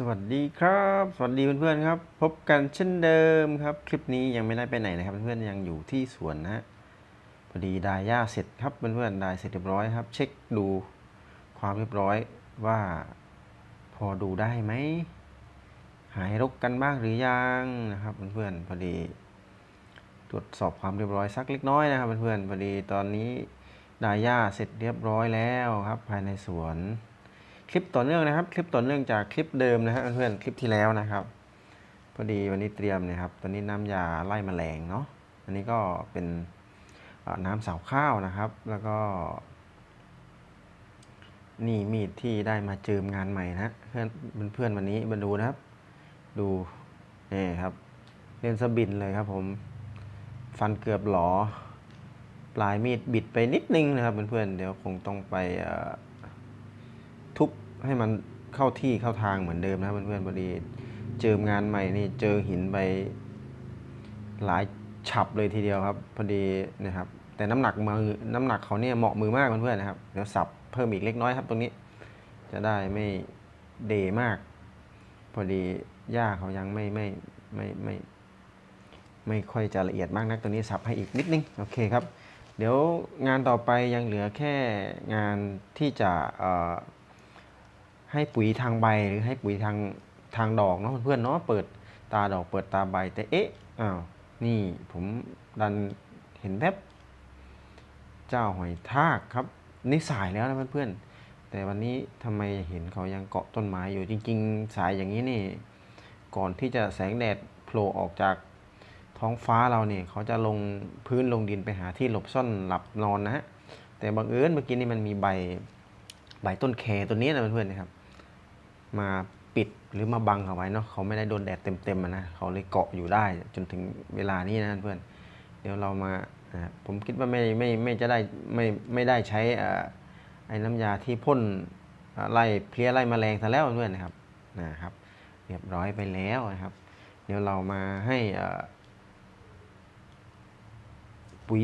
สวัสดีครับ สวัสดีเพื่อนๆครับ พบกันเช่นเดิมครับ คลิปนี้ยังไม่ได้ไปไหนนะครับ เพื่อนๆยังอยู่ที่สวนนะฮะพอดีดายหญ้าเสร็จครับเพื่อนๆดายเสร็จเรียบร้อยครับ เช็คดูความเรียบร้อยว่าพอดูได้ไหมหายรกกันบ้างหรือยังนะครับเพื่อนๆพอดี ตรวจสอบความเรียบร้อยสักเล็กน้อยนะครับเพื่อนๆพอดีตอนนี้ดายหญ้าเสร็จเรียบร้อยแล้วครับ ภายในสวน คลิปต่อเนื่องนะครับ คลิปต่อเนื่องจากคลิปเดิมนะฮะเพื่อนคลิปที่แล้วนะครับ พอดีวันนี้เตรียมนี่ยครับตอนนี้น้ำยาไล่แมลงเนาะอันนี้ก็เป็นน้ำสาวข้าวนะครับ แล้วก็ นี่มีดที่ได้มาเจิมงานใหม่นะเพื่อนเพื่อนวันนี้มาดูนะครับ ดูนี่ครับเล่นสบินเลยครับผมฟันเกือบหลอ ปลายมีดบิดไปนิดนึงนะครับเพื่อนๆเดี๋ยวคงต้องไปอ่อทุบ ให้มันเข้าที่เข้าทางเหมือนเดิมนะเพื่อนๆพอดีเจองานใหม่นี่เจอหินไปหลายฉับเลยทีเดียวครับ พอดีนะครับ แต่น้ำหนักมือน้ำหนักเขาเนี่ยเหมาะมือมากเพื่อนๆนะครับเดี๋ยวสับเพิ่มอีกเล็กน้อยครับตรงนี้ จะได้ไม่เดมาก พอดีหญ้าเขายังไม่ไม่ไม่ไม่ไม่ไม่ค่อยจะละเอียดมากนักตัวนี้สับให้อีกนิดนึงโอเคครับ เดี๋ยวงานต่อไปยังเหลือแค่งานที่จะเอ่อ ให้ปุ๋ยทางใบหรือให้ปุ๋ยทางทางดอกเนาะเพื่อนๆเนาะเปิดตาดอกเปิดตาใบแต่เอ๊ะอ้าวนี่ผมดันเห็นแวบเจ้าหอยทากครับนี่สายแล้วนะเพื่อนๆแต่วันนี้ทำไมเห็นเขายังเกาะต้นไม้อยู่จริง ๆ สายอย่างนี้นี่ ก่อนที่จะแสงแดดโผล่ออกจากท้องฟ้าเราเนี่ยเขาจะลงพื้นลงดินไปหาที่หลบซ่อนหลับนอนนะฮะแต่บังเอิญเมื่อกี้นี่มันมีใบใบต้นแคตัวนี้นะเพื่อนๆนะครับ มาปิดหรือมาบังเอาไว้เนาะเขาไม่ได้โดนแดดเต็มๆนะเขาเลยเกาะอยู่ได้จนถึงเวลานี้นะเพื่อนเดี๋ยวเรามาผมคิดว่าไม่ไม่ไม่จะได้ไม่ไม่ได้ใช้อ่าไอ้น้ำยาที่พ่นไล่เพลี้ยไล่แมลงซะแล้วเพื่อนนะครับนะครับเรียบร้อยไปแล้วนะครับ เดี๋ยวเรามาให้ปุ๋ย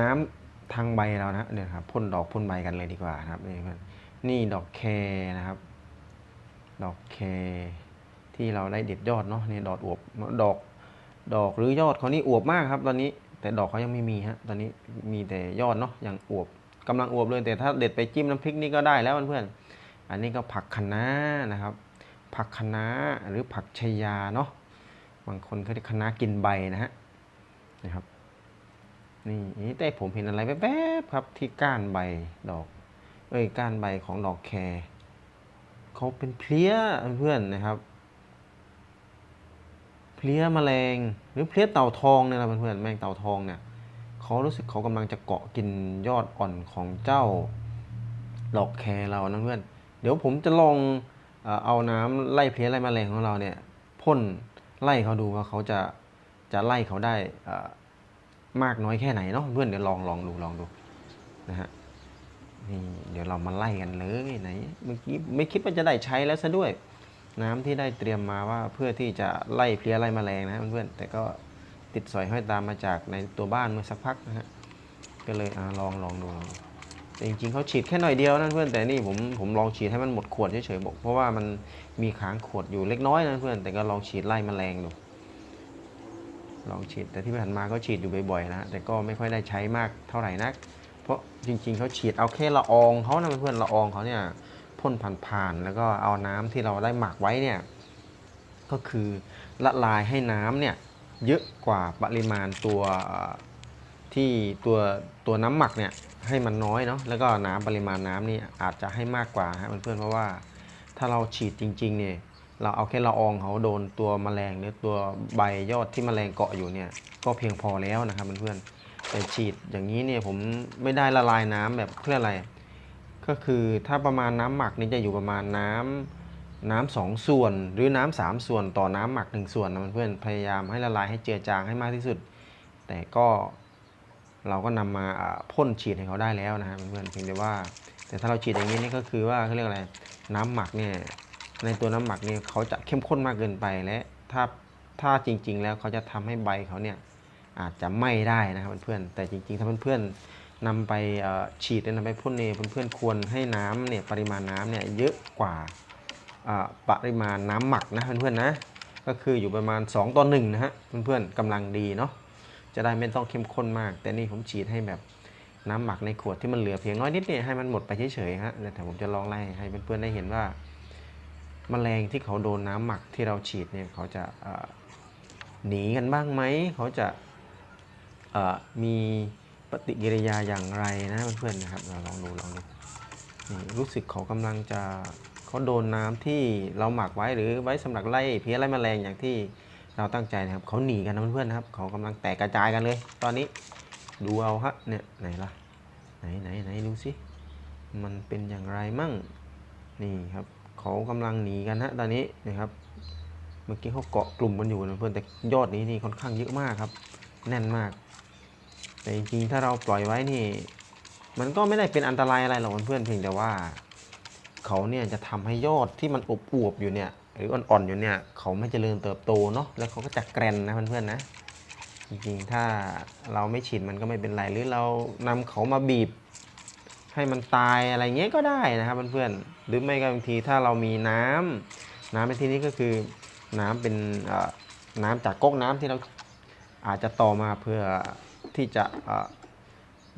น้ำทางใบเรานะเนี่ยวครับพ่นดอกพ่นใบกันเลยดีกว่านะครับนี่เพื่อนนี่ดอกแคนะครับ ดอกแคที่เราได้เด็ดยอดเนาะนี่ดอกอวบดอกดอกหรือยอดเขานี่อวบมากครับ ตอนนี้แต่ดอกเขายังไม่มีฮะตอนนี้มีแต่ยอดเนาะยังอวบกำลังอวบเลยแต่ถ้าเด็ดไปจิ้มน้ำพริกนี่ก็ได้แล้วเพื่อนๆอันนี้ก็ผักคะน้านะครับ ผักคะน้าหรือผักชายาเนาะบางคนเขาเรียกคะน้ากินใบนะฮะนะครับนี่แต่ผมเห็นอะไรแวบๆครับที่ก้านใบดอก เอ้ยก้านใบของดอกแคร เขาเป็นเพลี้ยเพื่อนนะครับ เพลี้ยแมลงหรือเพลี้ยเต่าทองเนี่ยนะเพื่อนแมงเต่าทองเนี่ยเขารู้สึกเขากำลังจะเกาะกินยอดอ่อนของเจ้าดอกแครเรานะเพื่อน เดี๋ยวผมจะลองเอาน้ำไล่เพลี้ยไล่แมลงของเราเนี่ยพ่นไล่เขาดูว่าเขาจะจะไล่เขาได้มากน้อยแค่ไหนเนาะเพื่อนเดี๋ยวลองลองดูลองดูนะฮะ นี่เดี๋ยวเรามาไล่กันเลยไหนเมื่อกี้ไม่คิดว่าจะได้ใช้แล้วซะด้วย น้ำที่ได้เตรียมมาว่าเพื่อที่จะไล่เพลี้ยไล่แมลงนะเพื่อนแต่ก็ติดสอยห้อยตามมาจากในตัวบ้านเมื่อสักพักนะฮะก็เลยอ่าลองลองดูลองดูแต่จริงๆเขาฉีดแค่หน่อยเดียวนะเพื่อนแต่นี่ผมผมลองฉีดให้มันหมดขวดเฉยๆบอกเพราะว่ามันมีค้างขวดอยู่เล็กน้อยนะเพื่อนแต่ก็ลองฉีดไล่แมลงดูลองฉีดแต่ที่ผ่านมาก็ฉีดอยู่บ่อยๆนะแต่ก็ไม่ค่อยได้ใช้มากเท่าไหร่นัก เพราะจริง ๆเขาฉีดเอาแค่ละอองเขานะเพื่อนๆละอองเขาเนี่ยพ่นผ่านๆแล้วก็เอาน้ำที่เราได้หมักไว้เนี่ยก็คือละลายให้น้ำเนี่ยเยอะกว่าปริมาณตัวที่ตัวตัวน้ำหมักเนี่ยให้มันน้อยเนาะแล้วก็น้ำปริมาณน้ำนี่อาจจะให้มากกว่าฮะเพื่อนเพราะว่าถ้าเราฉีดจริงๆเนี่ยเราเอาแค่ละอองเขาโดนตัวแมลงหรือตัวใบยอดที่แมลงเกาะอยู่เนี่ยก็เพียงพอแล้วนะครับเพื่อนๆ แต่ฉีดอย่างนี้เนี่ยผมไม่ได้ละลายน้ำแบบเพื่ออะไร ก็คือถ้าประมาณน้ำหมักนี่จะอยู่ประมาณน้ำน้ำสองส่วนหรือน้ำสามส่วนต่อน้ำหมักหนึ่งส่วนนะเพื่อนพยายามให้ละลายให้เจือจางให้มากที่สุด แต่ก็เราก็นำมาอ่าพ่นฉีดให้เขาได้แล้วนะฮะเพื่อนเพียงแต่ว่า แต่ถ้าเราฉีดอย่างนี้นี่ก็คือว่าเขาเรียกอะไรน้ำหมักเนี่ยในตัวน้ำหมักเนี่ยเขาจะเข้มข้นมากเกินไปและถ้าถ้าจริง ๆ แล้วเขาจะทำให้ใบเขาเนี่ย อาจจะไหม้ได้นะครับเพื่อนๆแต่จริงๆถ้าเพื่อนๆนำไปฉีดหรือนำไปพ่นเนี่ยเพื่อนๆควรให้น้ำเนี่ยปริมาณน้ำเนี่ยเยอะกว่าปริมาณน้ำหมักนะเพื่อนๆนะก็คืออยู่ประมาณ 2ต่อ1นะฮะเพื่อนๆกำลังดีเนาะจะได้ไม่ต้องเข้มข้นมาก แต่นี่ผมฉีดให้แบบน้ำหมักในขวดที่มันเหลือเพียงน้อยนิดเนี่ยให้มันหมดไปเฉยๆฮะแต่ผมจะลองไล่ให้เพื่อนๆได้เห็นว่าแมลงที่เขาโดนน้ำหมักที่เราฉีดเนี่ยเขาจะหนีกันบ้างไหมเขาจะ มีปฏิกิริยาอย่างไรนะเพื่อนๆนะครับเราลองดูลองดูนี่รู้สึกเขากำลังจะเขาโดนน้ำที่เราหมักไว้หรือไว้สำหรับไล่เพี้ยไล่แมลงอย่างที่เราตั้งใจนะครับเขาหนีกันนะเพื่อนๆนะครับเขากำลังแตกกระจายกันเลย ตอนนี้ดูเอาฮะเนี่ยไหนล่ะไหนไหนไหนดูสิมันเป็นอย่างไรมั่งนี่ครับเขากำลังหนีกันฮะตอนนี้นะครับเมื่อกี้เขาเกาะกลุ่มกันอยู่นะเพื่อนแต่ยอดนี้นี่ค่อนข้างเยอะมากครับ แน่นมาก แต่จริงๆถ้าเราปล่อยไว้นี่ มันก็ไม่ได้เป็นอันตรายอะไรหรอกเพื่อนเพียงแต่ว่า เขาเนี่ยจะทำให้ยอดที่มันอบอวบอยู่เนี่ย หรืออ่อนๆอยู่เนี่ย เขาไม่เจริญเติบโตเนาะแล้วเขาก็จะแกรนนะเพื่อนๆนะจริงๆถ้าเราไม่ฉีดมันก็ไม่เป็นไรหรือเรานำเขามาบีบ ให้มันตายอะไรเงี้ยก็ได้นะครับเพื่อนๆหรือไม่ก็บางทีถ้าเรามีน้ำน้ำในที่นี้ก็คือน้ำเป็นน้ำจากก๊อกน้ำที่เราอาจจะต่อมาเพื่อ ที่จะ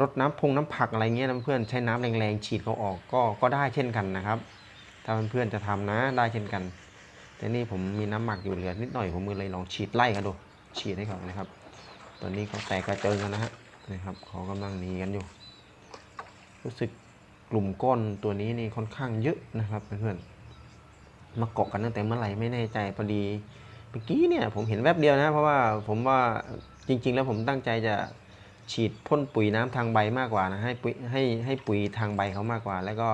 รดน้ำพงน้ำผักอะไรเงี้ยนะเพื่อนใช้น้ำแรงๆฉีดเขาออกก็ก็ได้เช่นกันนะครับ ถ้าเพื่อนๆจะทำนะได้เช่นกัน แต่นี่ผมมีน้ำหมักอยู่เหลือนิดหน่อยผมมือเลยลองฉีดไล่กันดูฉีดให้เขานะครับ ตอนนี้เขาแตกกระเจิงกันนะฮะนะครับเขากำลังหนีกันอยู่ รู้สึกกลุ่มก้อนตัวนี้นี่ค่อนข้างเยอะนะครับเพื่อนๆมาเกาะกันตั้งแต่เมื่อไหร่ไม่แน่ใจพอดีเมื่อกี้เนี่ยผมเห็นแวบเดียวนะ เพราะว่าผมว่า จริง ๆ แล้วผมตั้งใจจะฉีดพ่นปุ๋ยน้ำทางใบมากกว่านะให้ปุ๋ยให้ให้ปุ๋ยทางใบเขามากกว่า แล้วก็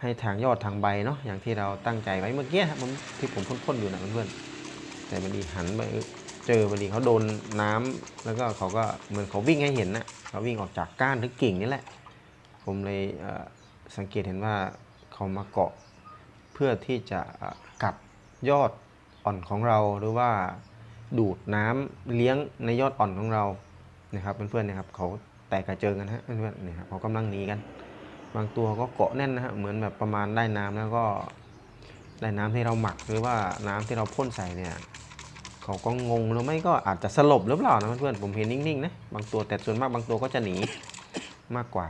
ให้ทางยอดทางใบเนาะอย่างที่เราตั้งใจไว้เมื่อกี้ครับผมที่ผมพ่นๆอยู่นะเพื่อนๆแต่พอดีหันไปเจอพอดีเขาโดนน้ำแล้วก็เขาก็เหมือนเขาวิ่งให้เห็นนะเขาวิ่งออกจากก้านหรือกิ่งนี่แหละ ผมเลยสังเกตเห็นว่าเขามาเกาะ เพื่อที่จะกัดยอดอ่อนของเราหรือว่า ดูดน้ำเลี้ยงในยอดอ่อนของเรานะครับเพื่อนๆนะครับเขาแตกกระเจิงกันฮะเพื่อนๆเนี่ยครับเขากำลังหนีกัน บางตัวก็เกาะแน่นนะฮะเหมือนแบบประมาณได้น้ำแล้วก็ได้น้ำที่เราหมักหรือว่าน้ำที่เราพ่นใส่เนี่ยเขาก็งงหรือไม่ก็อาจจะสลบหรือเปล่านะเพื่อนๆผมเห็นนิ่งๆนะบางตัวแต่ส่วนมากบางตัวก็จะหนีมากกว่า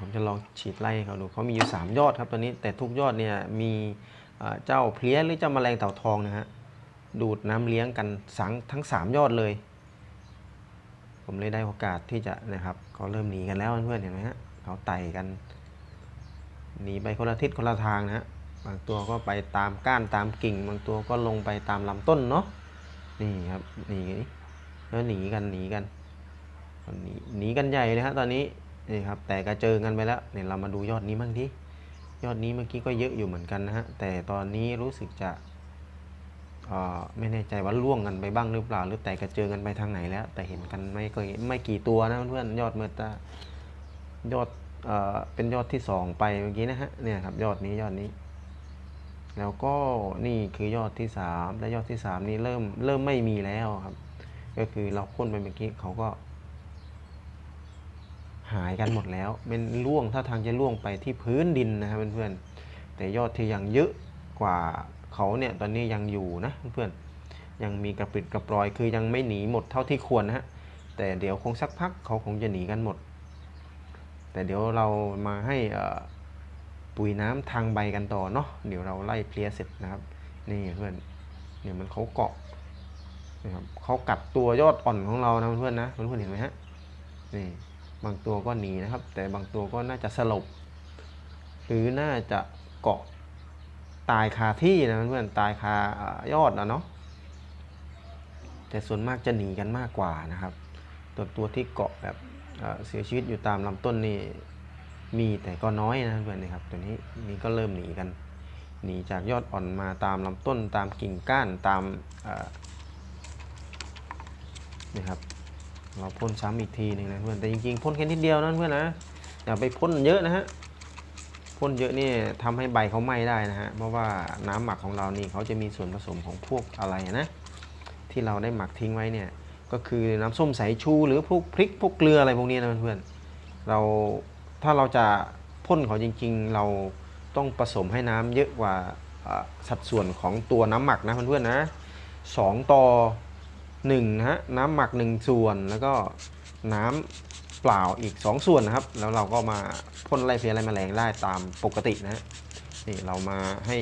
ผมจะลองฉีดไล่เขาดูเขามีอยู่3ยอดครับตอนนี้แต่ทุกยอดเนี่ยมี เจ้าเพลี้ยหรือเจ้าแมลงเต่าทองนะฮะดูดน้ำเลี้ยงกันสังทั้ง 3 ยอดเลย ผมเลยได้โอกาสที่จะนะครับเขาเริ่มหนีกันแล้วเพื่อนเห็นไหมฮะเขาไต่กันหนีไปคนละทิศคนละทางนะฮะบางตัวก็ไปตามก้านตามกิ่ง บางตัวก็ลงไปตามลำต้นเนาะนี่ครับหนีแล้วหนีกันหนีกันหนีหนีกันใหญ่เลยฮะตอนนี้นี่ครับแต่กระเจิงกันไปแล้วเนี่ยเรามาดูยอดนี้บ้างดิ ยอดนี้เมื่อกี้ก็เยอะอยู่เหมือนกันนะฮะ แต่ตอนนี้รู้สึกจะไม่แน่ใจว่าล่วงกันไปบ้างหรือเปล่า หรือแต่กระเจิงกันไปทางไหนแล้ว แต่เห็นกันไม่ก็ไม่กี่ตัวนะเพื่อนๆยอดเมื่อตายอดเอ่อเป็นยอดที่สองไปเมื่อกี้นะฮะเนี่ยครับยอดนี้ยอดนี้ แล้วก็นี่คือยอดที่สามและยอดที่สามนี้เริ่มเริ่มไม่มีแล้วครับ ก็คือเราพ่นไปเมื่อกี้เขาก็ หายกันหมดแล้วเป็นล่วงถ้าทางจะล่วงไปที่พื้นดินนะครับเพื่อนๆแต่ยอดที่ยังเยอะกว่าเขาเนี่ยตอนนี้ยังอยู่นะเพื่อนๆยังมีกระปิดกระปรอยคือยังไม่หนีหมดเท่าที่ควรนะฮะแต่เดี๋ยวคงสักพักเขาคงจะหนีกันหมด แต่เดี๋ยวเรามาให้ปุ๋ยน้ำทางใบกันต่อเนาะเดี๋ยวเราไล่เพลียเสร็จนะครับนี่เพื่อนเนี่ยมันเขาเกาะนะครับเขากัดตัวยอดอ่อนของเรานะเพื่อนๆนะเพื่อนๆเห็นไหมฮะนี่ บางตัวก็หนีนะครับ แต่บางตัวก็น่าจะสลบ หรือน่าจะเกาะตายคาที่นะเพื่อนตายคายอดนะเนาะแต่ส่วนมากจะหนีกันมากกว่านะครับ ตัวตัวที่เกาะแบบเสียชีวิตอยู่ตามลำต้นนี่มีแต่ก็น้อยนะเพื่อนนะครับ ตัวนี้นี่ก็เริ่มหนีกันหนีจากยอดอ่อนมาตามลำต้นตามกิ่งก้านตามนี่ครับ เราพ่นซ้ำอีกทีหนึ่งนะเพื่อนแต่จริงๆพ่นแค่นิดเดียวนะเพื่อนนะอย่าไปพ่นเยอะนะฮะพ่นเยอะนี่ทำให้ใบเขาไหม้ได้นะฮะเพราะว่าน้ำหมักของเรานี่เขาจะมีส่วนผสมของพวกอะไรนะที่เราได้หมักทิ้งไว้เนี่ยก็คือน้ำส้มสายชูหรือพวกพริกพวกเกลืออะไรพวกนี้นะเพื่อนเราถ้าเราจะพ่นเขาจริง ๆ เราต้องผสมให้น้ำเยอะกว่าสัดส่วนของตัวน้ำหมักนะเพื่อนๆนะสองต่อ หนึ่งนะฮะน้ำหมักหนึ่งส่วนแล้วก็น้ำเปล่าอีก 2 ส่วนนะครับ แล้วเราก็มาพ่นไล่เพลี้ยไล่แมลงได้ตามปกตินะฮะนี่เรามาให้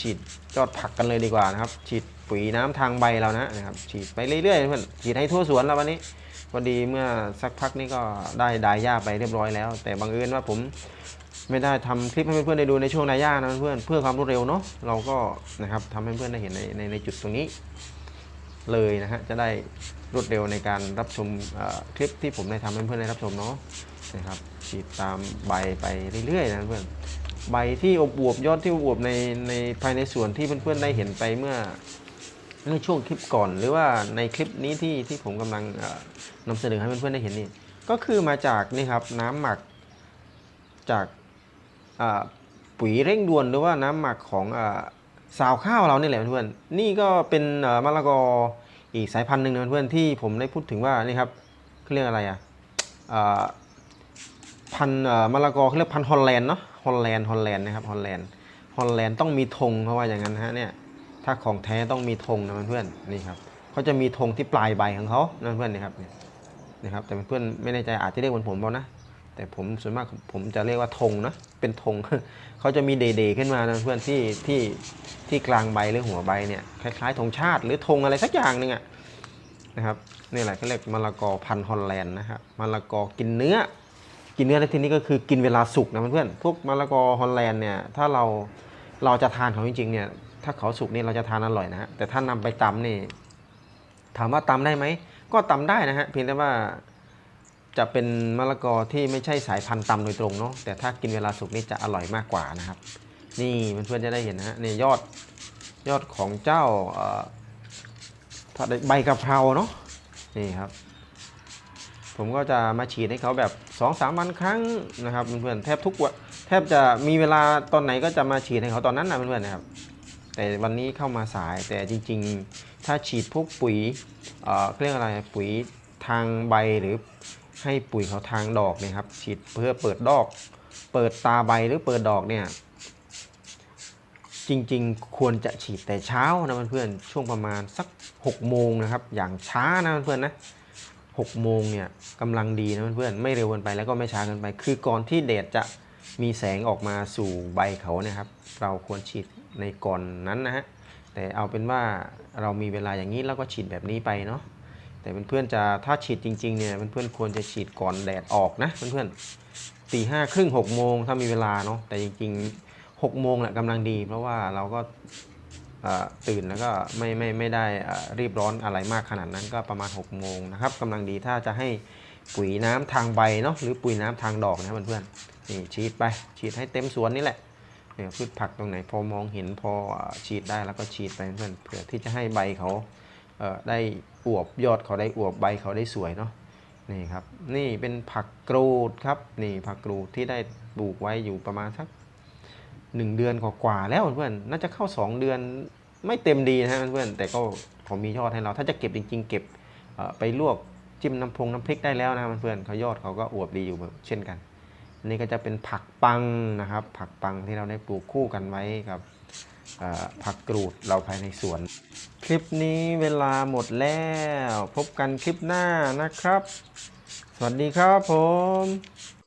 ฉีดยอดผักกันเลยดีกว่านะครับ ฉีดปุ๋ยน้ำทางใบเรานะนะครับ ฉีดไปเรื่อยๆเพื่อนฉีดให้ทั่วสวนแล้ววันนี้พอดีเมื่อสักพักนี้ก็ได้ดายหญ้าไปเรียบร้อยแล้ว แต่บังเอิญว่าผมไม่ได้ทำคลิปให้เพื่อนๆได้ดูในช่วงดายหญ้านะเพื่อนเพื่อความรวดเร็วเนาะเราก็นะครับทำให้เพื่อนได้เห็นในในในจุดตรงนี้ เลยนะฮะจะได้รวดเร็วในการรับชมคลิปที่ผมได้ทำให้เพื่อนได้รับชมเนาะนะครับฉีดตามใบไปเรื่อยๆนะเพื่อนใบที่อบอวบยอดที่อบอวบในในภายในส่วนที่เพื่อนๆได้เห็นไปเมื่อในช่วงคลิปก่อน หรือว่าในคลิปนี้ที่ที่ผมกำลังเอ่อนำเสนอให้เพื่อนๆได้เห็นนี่ก็คือมาจากนี่ครับน้ำหมักจากปุ๋ยเร่งด่วนหรือว่าน้ำหมักของ สาวข้าวเราเนี่ยแหละเพื่อนๆนี่ก็เป็นมะละกออีกสายพันธุ์หนึ่งนะเพื่อนๆที่ผมได้พูดถึงว่านี่ครับเขาเรียกอะไรอะพันมะละกอเขาเรียกพันฮอลแลนด์เนาะฮอลแลนด์ฮอลแลนด์นะครับฮอลแลนด์ฮอลแลนด์ต้องมีธงเพราะว่าอย่างนั้นนะฮะเนี่ยถ้าของแท้ต้องมีธงนะเพื่อนๆนี่ครับเขาจะมีธงที่ปลายใบของเขานะเพื่อนๆนี่ครับนี่นะครับแต่เพื่อนๆไม่แน่ใจอาจจะเรียกเหมือนผมเปล่านะ แต่ผมส่วนมากผมจะเรียกว่าธงนะเป็นธงเขาจะมีเดๆขึ้นมานะเพื่อนที่ที่ที่กลางใบหรือหัวใบเนี่ยคล้ายๆธงชาติ หรือธงอะไรสักอย่างหนึ่งอะนะครับนี่แหละเขาเรียกมะละกอพันธุ์ฮอลแลนด์นะครับมะละกอกินเนื้อ กินเนื้อในที่นี้ก็คือกินเวลาสุกนะเพื่อนๆพวกมะละกอฮอลแลนด์เนี่ยถ้าเราเราจะทานเขาจริงๆเนี่ยถ้าเขาสุกนี่เราจะทานอร่อยนะฮะแต่ถ้านำไปตำนี่ถามว่าตำได้ไหมก็ตำได้นะฮะเพียงแต่ว่า จะเป็นมะละกอที่ไม่ใช่สายพันธุ์ตำโดยตรงเนาะแต่ถ้ากินเวลาสุกนี่จะอร่อยมากกว่านะครับ นี่เพื่อนๆจะได้เห็นนะฮะนี่ยอดยอดของเจ้าเอ่อผัดใบกะเพราเนาะนี่ครับ ผมก็จะมาฉีดให้เขาแบบ2อสามวันครั้งนะครับเพื่อนๆแทบทุกวันแทบจะมีเวลาตอนไหนก็จะมาฉีดให้เขาตอนนั้นนะเพื่อนๆนะครับ แต่วันนี้เข้ามาสายแต่จริง ๆ ถ้าฉีดพวกปุ๋ยเอ่อเขาเรียกอะไรปุ๋ยทางใบหรือ ให้ปุ๋ยเขาทางดอกเนี่ยครับ ฉีดเพื่อเปิดดอก เปิดตาใบหรือเปิดดอกเนี่ย จริงๆ ควรจะฉีดแต่เช้านะเพื่อนๆช่วงประมาณสัก6โมงนะครับ อย่างช้านะเพื่อนๆนะ6โมงเนี่ยกำลังดีนะเพื่อนๆไม่เร็วเกินไปแล้วก็ไม่ช้าเกินไป คือก่อนที่แดดจะมีแสงออกมาสู่ใบเขานะครับ เราควรฉีดในก่อนนั้นนะฮะแต่เอาเป็นว่าเรามีเวลาอย่างนี้แล้วก็ฉีดแบบนี้ไปเนาะ แต่เพื่อนๆจะถ้าฉีดจริงๆเนี่ยเพื่อนๆควรจะฉีดก่อนแดดออกนะเพื่อนๆตีห้าครึ่งหกโมงถ้ามีเวลาเนาะแต่จริงๆหกโมงแหละกำลังดี เพราะว่าเราก็ตื่นแล้วก็ไม่ไม่ไม่ได้รีบร้อนอะไรมากขนาดนั้นก็ประมาณ6โมงนะครับกำลังดีถ้าจะให้ปุ๋ยน้ำทางใบเนาะหรือปุ๋ยน้ำทางดอกนะเพื่อนๆนี่ฉีดไปฉีดให้เต็มสวนนี่แหละเนี่ยพืชผักตรงไหนพอมองเห็นพอฉีดได้แล้วก็ฉีดไปเพื่อนเพื่อที่จะให้ใบเขา ได้อวบยอดเขาได้อวบใบเขาได้สวยเนาะนี่ครับนี่เป็นผักกรูดครับนี่ผักกรูดที่ได้ปลูกไว้อยู่ประมาณสักหนึ่งเดือนกว่าแล้วเพื่อนน่าจะเข้า 2 เดือนไม่เต็มดีนะเพื่อนแต่ก็เขามียอดให้เรา ถ้าจะเก็บจริง ๆ เก็บไปลวกจิ้มน้ำพงน้ำพริกได้แล้วนะเพื่อนเขายอดเขาก็อวบดีอยู่เช่นกันนนี้ก็จะเป็นผักปังนะครับ ผักปังที่เราได้ปลูกคู่กันไว้กับ ผักกรูดเราภายในสวน คลิปนี้เวลาหมดแล้ว พบกันคลิปหน้านะครับ สวัสดีครับผม